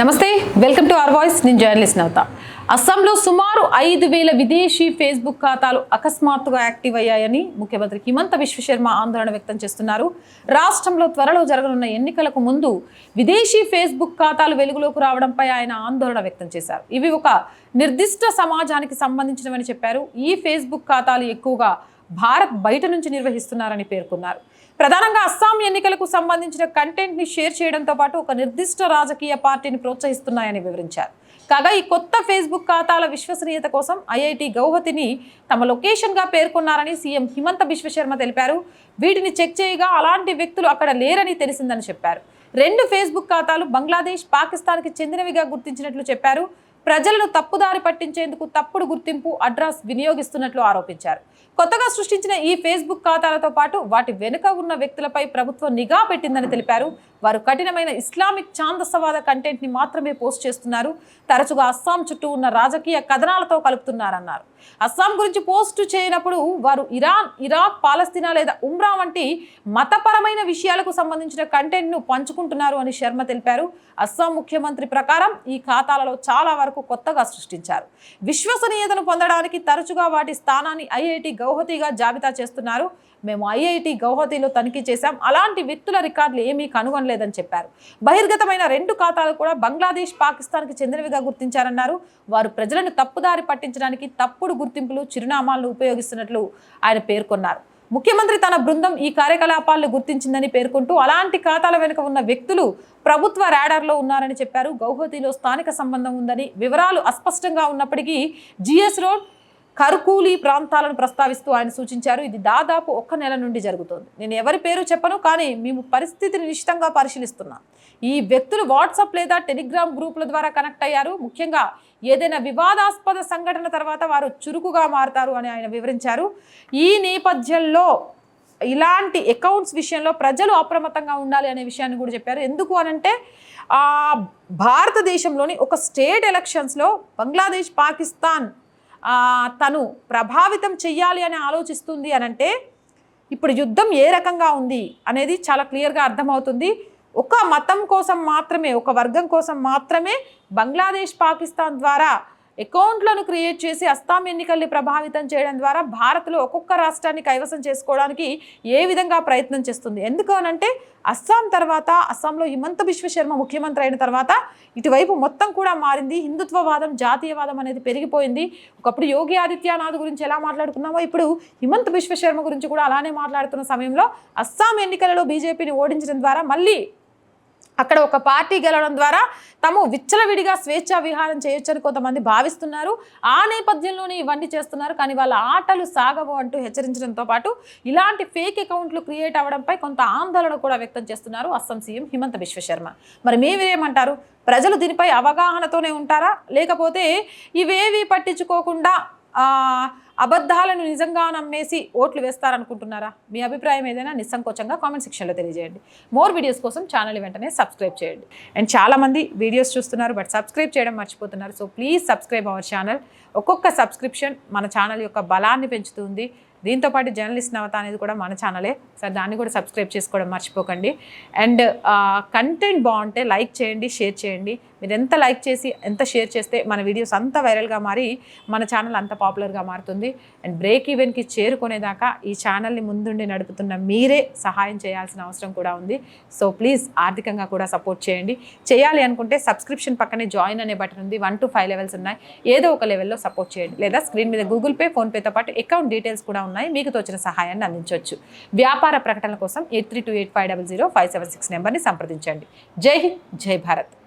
నమస్తే welcome to our voice నేను journalist Navata. అస్సాంలో సుమారు ఐదు వేల విదేశీ ఫేస్బుక్ ఖాతాలు అకస్మాత్తుగా యాక్టివ్ అయ్యాయని ముఖ్యమంత్రి హిమంత విశ్వశర్మ ఆందోళన వ్యక్తం చేస్తున్నారు. రాష్ట్రంలో త్వరలో జరగనున్న ఎన్నికలకు ముందు విదేశీ ఫేస్బుక్ ఖాతాలు వెలుగులోకి రావడంపై ఆయన ఆందోళన వ్యక్తం చేశారు. ఇవి ఒక నిర్దిష్ట సమాజానికి సంబంధించినవని చెప్పారు. ఈ ఫేస్బుక్ ఖాతాలు ఎక్కువగా భారత్ బయట నుంచి నిర్వహిస్తున్నారని పేర్కొన్నారు. ప్రధానంగా అస్సాం ఎన్నికలకు సంబంధించిన కంటెంట్ని షేర్ చేయడంతో పాటు ఒక నిర్దిష్ట రాజకీయ పార్టీని ప్రోత్సహిస్తున్నాయని వివరించారు. కాగా ఈ కొత్త ఫేస్బుక్ ఖాతాల విశ్వసనీయత కోసం ఐఐటి గౌహతిని తమ లొకేషన్గా పేర్కొన్నారని సీఎం హిమంత బిశ్వశర్మ తెలిపారు. వీటిని చెక్ చేయగా అలాంటి వ్యక్తులు అక్కడ లేరని తెలిసిందని చెప్పారు. రెండు ఫేస్బుక్ ఖాతాలు బంగ్లాదేశ్ పాకిస్తాన్కి చెందినవిగా గుర్తించినట్లు చెప్పారు. ప్రజలను తప్పుదారి పట్టించేందుకు తప్పుడు గుర్తింపు అడ్రస్ వినియోగిస్తున్నట్లు ఆరోపించారు. కొత్తగా సృష్టించిన ఈ ఫేస్బుక్ ఖాతాలతో పాటు వాటి వెనుక ఉన్న వ్యక్తులపై ప్రభుత్వం నిఘా పెట్టిందని తెలిపారు. వారు కఠినమైన ఇస్లామిక్ ఛాందసవాద కంటెంట్ని మాత్రమే పోస్ట్ చేస్తున్నారు. తరచుగా అస్సాం చుట్టూ ఉన్న రాజకీయ కథనాలతో కలుపుతున్నారన్నారు. అస్సాం గురించి పోస్ట్ చేయనప్పుడు వారు ఇరాన్ ఇరాక్ పాలస్తీనా లేదా ఉమ్రా వంటి మతపరమైన విషయాలకు సంబంధించిన కంటెంట్ను పంచుకుంటున్నారు అని శర్మ తెలిపారు. అస్సాం ముఖ్యమంత్రి ప్రకారం ఈ ఖాతాలలో చాలా వరకు కొత్తగా సృష్టించారు. విశ్వసనీయతను పొందడానికి తరచుగా వాటి స్థానాన్ని ఐఐటి గౌహతిగా జాబితా చేస్తున్నారు. మేము ఐఐటి గౌహతిలో తనిఖీ చేశాం. అలాంటి వ్యక్తుల రికార్డులు ఏమీ కనుగొనలేదని చెప్పారు. బహిర్గతమైన రెండు ఖాతాలు కూడా బంగ్లాదేశ్ పాకిస్తాన్కి చెందినవిగా గుర్తించారన్నారు. వారు ప్రజలను తప్పుదారి పట్టించడానికి తప్పుడు గుర్తింపులు చిరునామాలను ఉపయోగిస్తున్నట్లు ఆయన పేర్కొన్నారు. ముఖ్యమంత్రి తన బృందం ఈ కార్యకలాపాలను గుర్తించిందని పేర్కొంటూ అలాంటి ఖాతాల వెనుక ఉన్న వ్యక్తులు ప్రభుత్వ రాడార్లో ఉన్నారని చెప్పారు. గౌహతిలో స్థానిక సంబంధం ఉందని వివరాలు అస్పష్టంగా ఉన్నప్పటికీ జిఎస్ రోడ్ కర్కూలీ ప్రాంతాలను ప్రస్తావిస్తూ ఆయన సూచించారు. ఇది దాదాపు ఒక్క నెల నుండి జరుగుతోంది. నేను ఎవరి పేరు చెప్పను కానీ మేము పరిస్థితిని నిశ్చితంగా పరిశీలిస్తున్నాం. ఈ వ్యక్తులు వాట్సాప్ లేదా టెలిగ్రామ్ గ్రూపుల ద్వారా కనెక్ట్ అయ్యారు. ముఖ్యంగా ఏదైనా వివాదాస్పద సంఘటన తర్వాత వారు చురుకుగా మారుతారు అని ఆయన వివరించారు. ఈ నేపథ్యంలో ఇలాంటి అకౌంట్స్ విషయంలో ప్రజలు అప్రమత్తంగా ఉండాలి అనే విషయాన్ని కూడా చెప్పారు. ఎందుకు అనంటే ఆ, భారతదేశంలోని ఒక స్టేట్ ఎలక్షన్స్లో బంగ్లాదేశ్ పాకిస్తాన్ తను ప్రభావితం చెయ్యాలి అని ఆలోచిస్తుంది అనంటే ఇప్పుడు యుద్ధం ఏ రకంగా ఉంది అనేది చాలా క్లియర్గా అర్థమవుతుంది. ఒక మతం కోసం మాత్రమే ఒక వర్గం కోసం మాత్రమే బంగ్లాదేశ్ పాకిస్తాన్ ద్వారా అకౌంట్లను క్రియేట్ చేసి అస్సాం ఎన్నికల్ని ప్రభావితం చేయడం ద్వారా భారత్లో ఒక్కొక్క రాష్ట్రాన్ని కైవసం చేసుకోవడానికి ఏ విధంగా ప్రయత్నం చేస్తుంది? ఎందుకు అనంటే అస్సాం తర్వాత అస్సాంలో హిమంత విశ్వశర్మ ముఖ్యమంత్రి అయిన తర్వాత ఇటువైపు మొత్తం కూడా మారింది. హిందుత్వవాదం జాతీయవాదం అనేది పెరిగిపోయింది. ఒకప్పుడు యోగి ఆదిత్యనాథ్ గురించి ఎలా మాట్లాడుకున్నామో ఇప్పుడు హిమంత విశ్వశర్మ గురించి కూడా అలానే మాట్లాడుతున్న సమయంలో అస్సాం ఎన్నికలలో బీజేపీని ఓడించడం ద్వారా మళ్ళీ అక్కడ ఒక పార్టీ గెలవడం ద్వారా తాము విచ్చలవిడిగా స్వేచ్ఛా విహారం చేయొచ్చని కొంతమంది భావిస్తున్నారు. ఆ నేపథ్యంలోనే ఇవన్నీ చేస్తున్నారు. కానీ వాళ్ళ ఆటలు సాగవు అంటూ హెచ్చరించడంతో పాటు ఇలాంటి ఫేక్ అకౌంట్లు క్రియేట్ అవ్వడంపై కొంత ఆందోళన కూడా వ్యక్తం చేస్తున్నారు అస్సాం సీఎం హిమంత విశ్వశర్మ మరి మీరేమంటారు ప్రజలు దీనిపై అవగాహనతోనే ఉంటారా? లేకపోతే ఇవేవి పట్టించుకోకుండా అబద్ధాలను నిజంగా నమ్మేసి ఓట్లు వేస్తారనుకుంటున్నారా? మీ అభిప్రాయం ఏదైనా నిస్సంకోచంగా కామెంట్ సెక్షన్లో తెలియజేయండి. మోర్ వీడియోస్ కోసం ఛానల్ వెంటనే సబ్స్క్రైబ్ చేయండి. అండ్ చాలామంది వీడియోస్ చూస్తున్నారు బట్ సబ్స్క్రైబ్ చేయడం మర్చిపోతున్నారు. So please subscribe our channel. ఒక్కొక్క సబ్స్క్రిప్షన్ మన ఛానల్ యొక్క బలాన్ని పెంచుతుంది. దీంతో పాటు జర్నలిస్ట్ నవత అనేది కూడా మన ఛానలే. సార్ దాన్ని కూడా సబ్స్క్రైబ్ చేసుకోవడం మర్చిపోకండి. అండ్ కంటెంట్ బాగుంటే లైక్ చేయండి షేర్ చేయండి. మీరు ఎంత లైక్ చేసి ఎంత షేర్ చేస్తే మన వీడియోస్ అంత వైరల్గా మారి మన ఛానల్ అంత పాపులర్గా మారుతుంది. అండ్ బ్రేక్ ఈవెన్కి చేరుకునేదాకా ఈ ఛానల్ని ముందుండి నడుపుతున్న మీరే సహాయం చేయాల్సిన అవసరం కూడా ఉంది. సో ప్లీజ్ ఆర్థికంగా కూడా సపోర్ట్ చేయండి. చేయాలి అనుకుంటే సబ్స్క్రిప్షన్ పక్కనే జాయిన్ అనే బటన్ ఉంది. వన్ టు ఫైవ్ లెవెల్స్ ఉన్నాయి. ఏదో ఒక లెవెల్లో సపోర్ట్ చేయండి. లేదా స్క్రీన్ మీద గూగుల్ పే ఫోన్పేతో పాటు అకౌంట్ డీటెయిల్స్ కూడా ఉన్నాయి. మీకు తోచిన సహాయాన్ని అందించవచ్చు. వ్యాపార ప్రకటనల కోసం eight three two eight five double zero five seven six నెంబర్ని సంప్రదించండి. జై హింద్ జై భారత్.